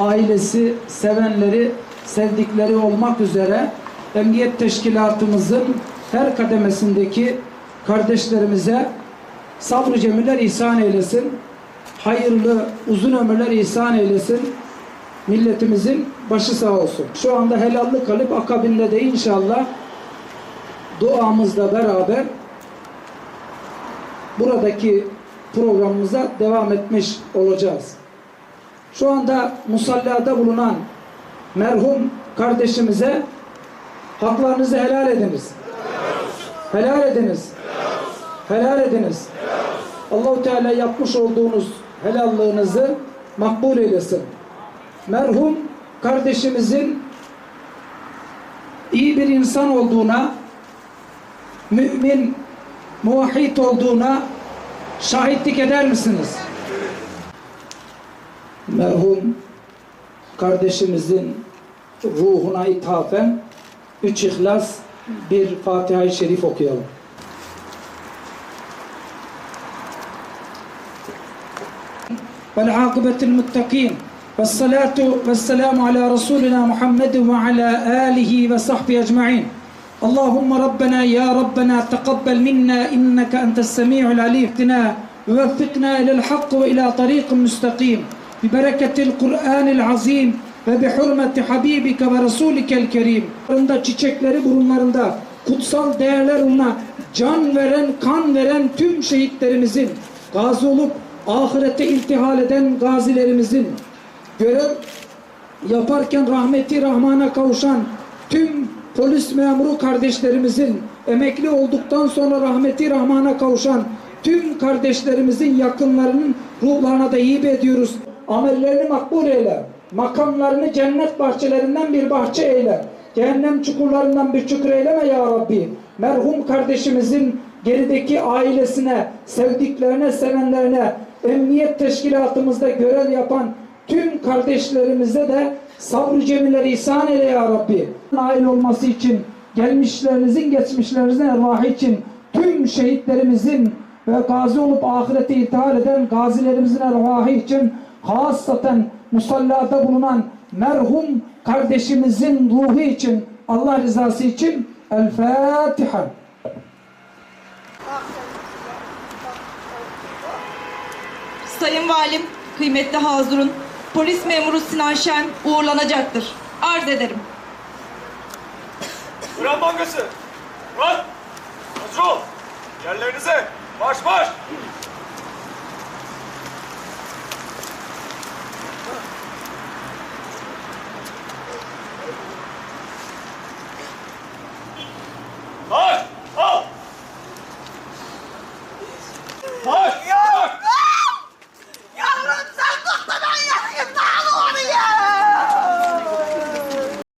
ailesi, sevenleri, sevdikleri olmak üzere Emniyet Teşkilatımızın her kademesindeki kardeşlerimize sabrı cemiller ihsan eylesin. Hayırlı uzun ömürler ihsan eylesin. Milletimizin başı sağ olsun. Şu anda helallik kalıp akabinde de inşallah duamızla beraber buradaki programımıza devam etmiş olacağız. Şu anda musallada bulunan merhum kardeşimize haklarınızı helal ediniz. Helal ediniz. Helal ediniz. Allahu Teala yapmış olduğunuz helallığınızı makbul eylesin. Merhum kardeşimizin iyi bir insan olduğuna, mümin, muvahhid olduğuna şahitlik eder misiniz? Merhum kardeşimizin ruhuna ithafen üç ihlas bir Fatiha-i Şerif okuyalım. والعاقبة المتقين والصلاة والسلام على رسولنا محمد وعلى آله وصحبه أجمعين اللهم ربنا يا ربنا تقبل منا إنك أنت السميع العليم ووفقنا إلى الحق وإلى طريق مستقيم bibereketil Kur'anil azim ve bihurmeti habibike ve resulikel kerim. Burunda çiçekleri burunlarında kutsal değerler uğruna can veren, kan veren tüm şehitlerimizin, gazi olup ahirete iltihal eden gazilerimizin, görev yaparken rahmeti rahmana kavuşan tüm polis memuru kardeşlerimizin, emekli olduktan sonra rahmeti rahmana kavuşan tüm kardeşlerimizin yakınlarının ruhlarına da hibe ediyoruz. Amellerini makbul eyle. Makamlarını cennet bahçelerinden bir bahçe eyle. Cehennem çukurlarından bir çukur eyleme ya Rabbi. Merhum kardeşimizin gerideki ailesine, sevdiklerine, sevenlerine, emniyet teşkilatımızda görev yapan tüm kardeşlerimize de sabrı cemiler ihsan eyle ya Rabbi. Nail olması için, gelmişlerinizin, geçmişlerinizin ervahı için, tüm şehitlerimizin ve gazi olup ahirete intihar eden gazilerimizin ervahı için, hasaten musallada bulunan merhum kardeşimizin ruhu için, Allah rızası için El Fatiha. Sayın Valim, kıymetli Hazırun, polis memuru Sinan Şen uğurlanacaktır. Arz ederim. Kur'an Bankası. Kur'an. Hazır ol. Yerlerinize. Marş marş.